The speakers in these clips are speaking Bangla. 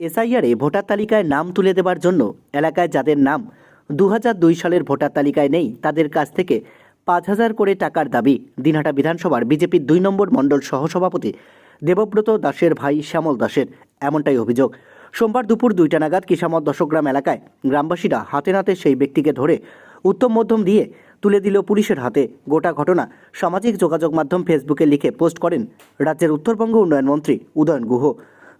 এসআইআরে ভোটার তালিকায় নাম তুলে দেওয়ার জন্য এলাকায় যাদের নাম দু সালের ভোটার তালিকায় নেই, তাদের কাছ থেকে পাঁচ হাজার করে টাকার দাবি দিনহাটা বিধানসভার বিজেপির দুই নম্বর মণ্ডল সহসভাপতি দেবব্রত দাসের ভাই শ্যামল দাসের এমনটাই অভিযোগ। সোমবার দুপুর দুইটা নাগাদ কিসামত দশগ্রাম এলাকায় গ্রামবাসীরা হাতে নাতে সেই ব্যক্তিকে ধরে উত্তম মধ্যম দিয়ে তুলে দিল পুলিশের হাতে। গোটা ঘটনা সামাজিক যোগাযোগ মাধ্যম ফেসবুকে লিখে পোস্ট করেন রাজ্যের উত্তরবঙ্গ উন্নয়ন মন্ত্রী উদয়ন গুহ।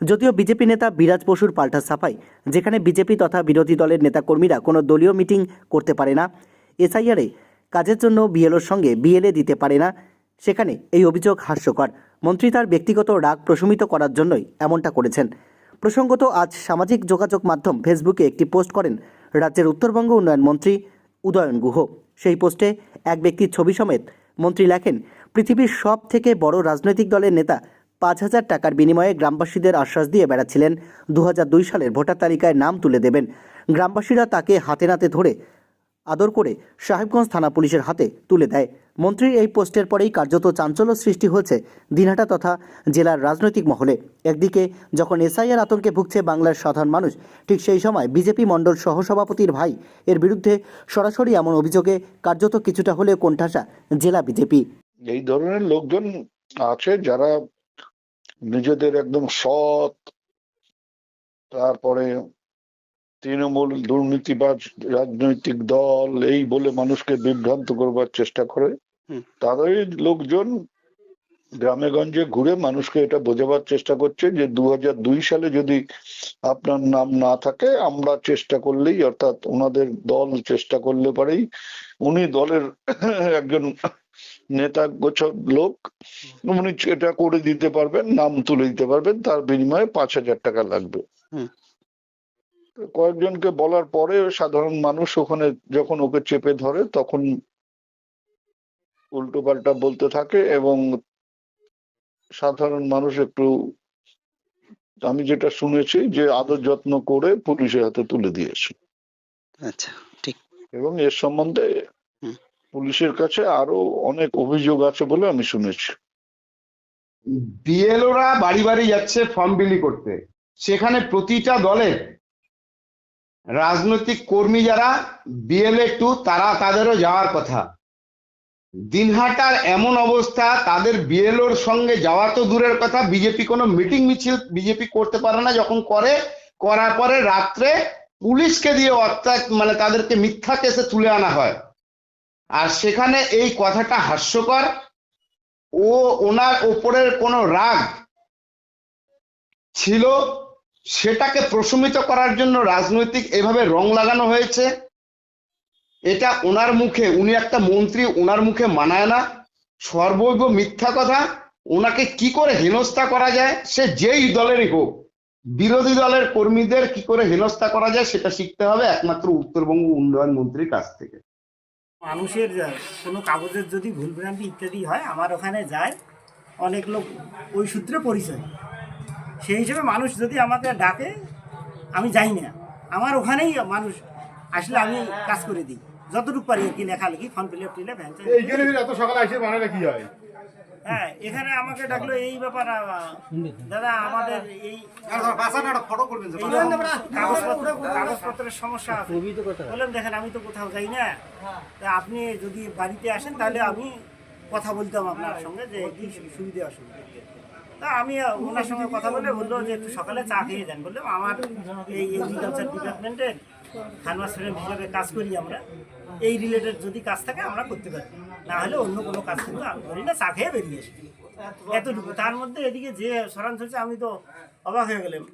যদিও বিজেপি নেতা বিরাজ বসুর পাল্টা সাফাই, যেখানে বিজেপি তথা বিরোধী দলের নেতাকর্মীরা কোনো দলীয় মিটিং করতে পারে না, এসআইআরে কাজের জন্য বিএলওর সঙ্গে বিএলএ দিতে পারে না, সেখানে এই অভিযোগ হাস্যকর। মন্ত্রী তার ব্যক্তিগত রাগ প্রশমিত করার জন্যই এমনটা করেছেন। প্রসঙ্গত, আজ সামাজিক যোগাযোগ মাধ্যম ফেসবুকে একটি পোস্ট করেন রাজ্যের উত্তরবঙ্গ উন্নয়ন মন্ত্রী উদয়ন গুহ। সেই পোস্টে এক ব্যক্তির ছবি সমেত মন্ত্রী লেখেন, পৃথিবীর সব থেকে বড় রাজনৈতিক দলের নেতা পাঁচ হাজার টাকার বিনিময়ে গ্রামবাসীদের আশ্বাস দিয়ে বেড়াচ্ছিলেন দু দুই সালের ভোটার তালিকায় নাম তুলে দেবেন। গ্রামবাসীরা তাকে হাতে নাতে ধরে আদর করে সাহেবগঞ্জ থানা পুলিশের হাতে তুলে দেয়। মন্ত্রীর এই পোস্টের পরেই কার্যত চাঞ্চল্য সৃষ্টি হয়েছে দিনহাটা তথা জেলার রাজনৈতিক মহলে। একদিকে যখন এসআইআর আতঙ্কে ভুগছে বাংলার সাধারণ মানুষ, ঠিক সেই সময় বিজেপি মণ্ডল সহসভাপতির ভাই এর বিরুদ্ধে সরাসরি এমন অভিযোগে কার্যত কিছুটা হলেও কোণঠাসা জেলা বিজেপি। এই ধরনের লোকজন আছে যারা নিজেদের একদম সৎ তারপরে তৃণমূল দুর্নীতিবাজ রাজনৈতিক দল এই বলে মানুষকে বিভ্রান্ত করবার চেষ্টা করে হুম। তাদের লোকজন গ্রামে গঞ্জে ঘুরে মানুষকে এটা বোঝাবার চেষ্টা করছে যে দু দুই সালে যদি আপনার নাম না থাকে আমরা চেষ্টা করলেই অর্থাৎ ওনাদের দল চেষ্টা করলে পারেই উনি দলের একজন নেতা গোছক লোক উনি এটা করে দিতে পারবেন নাম তুলে দিতে পারবেন তার বিনিময়ে পাঁচ হাজার টাকা লাগবে হুম। কয়েকজনকে বলার পরে সাধারণ মানুষ ওখানে যখন ওকে চেপে ধরে তখন উল্টো পাল্টা বলতে থাকে এবং সাধারণ মানুষ একটু আমি যেটা শুনেছি যে আদর যত্ন করে পুলিশের হাতে তুলে দিয়েছে আচ্ছা ঠিক এবং এর সম্বন্ধে হুম। পুলিশের কাছে আরও অনেক অভিযোগ আছে বলে আমি শুনেছি। বিএলওরা বাড়ি বাড়ি যাচ্ছে ফর্ম বিলি করতে। সেখানে প্রতিটা দলের রাজনৈতিক কর্মী যারা বিএলএ টু তারা তাদেরও যাওয়ার কথা। দিনহাটার এমন অবস্থা, তাদের বিএলওর সঙ্গে যাওয়া তো দূরের কথা, বিজেপি কোনো মিটিং মিছিল, বিজেপি করতে পারে না, যখন করে, করার পরে রাত্রে পুলিশকে দিয়ে অর্থাৎ মানে তাদেরকে মিথ্যা কেসে তুলে আনা হয়। আর সেখানে এই কথাটা হাস্যকর। ও ওনার ওপরের কোনো রাগ ছিল, সেটাকে প্রশমিত করার জন্য রাজনৈতিক এভাবে রং লাগানো হয়েছে। এটা ওনার মুখে, উনি একটা মন্ত্রী, ওনার মুখে মানায় না। সর্বৈব মিথ্যা কথা, ওনাকে কি করে হেনস্থা করা যায়, সে যেই দলেরই হোক, বিরোধী দলের কর্মীদের কি করে হেনস্থা করা যায়, সেটা শিখতে হবে একমাত্র উত্তরবঙ্গ উন্নয়ন মন্ত্রীর কাছ থেকে। মানুষের কোনো কাগজের যদি ভুলভ্রান্তি ইত্যাদি হয়, আমার ওখানে যায়, অনেক লোক ওই সূত্রে পরিচয়। সেই হিসেবে মানুষ যদি আমাকে ডাকে, আমি যাই না। আমার ওখানেই মানুষ আসলে আমি কাজ করে দিই। যতটুকু পারি আর কি লেখালেখি ফর্ম ফিল আপ টিলে এইখানে এত সকালে আসে মানে কি হয়? হ্যাঁ এখানে আমাকে ডাকলো এই ব্যাপার দাদা আমাদের এই কাগজপত্রের সমস্যা আছে। বললাম দেখেন আমি তো কোথাও যাই না। তা আপনি যদি বাড়িতে আসেন তাহলে আমি কথা বলতাম আপনার সঙ্গে যে কি সুবিধে অসুবিধা। তা আমি ওনার সঙ্গে কথা বলে বলল যে একটু সকালে চা খেয়ে যান। বললাম আমার এই এগ্রিকালচার ডিপার্টমেন্টের খানমাস ফ্রেন্ড হিসাবে কাজ করি আমরা। এই রিলেটেড যদি কাজ থাকে, আমরা করতে পারি। না হলে অন্য কোনো কাজ কিন্তু আমি করি না, চা খেয়ে বেরিয়ে আসি। এতটুকু। তার মধ্যে এদিকে যে সরান চলছে আমি তো অবাক হয়ে গেলাম।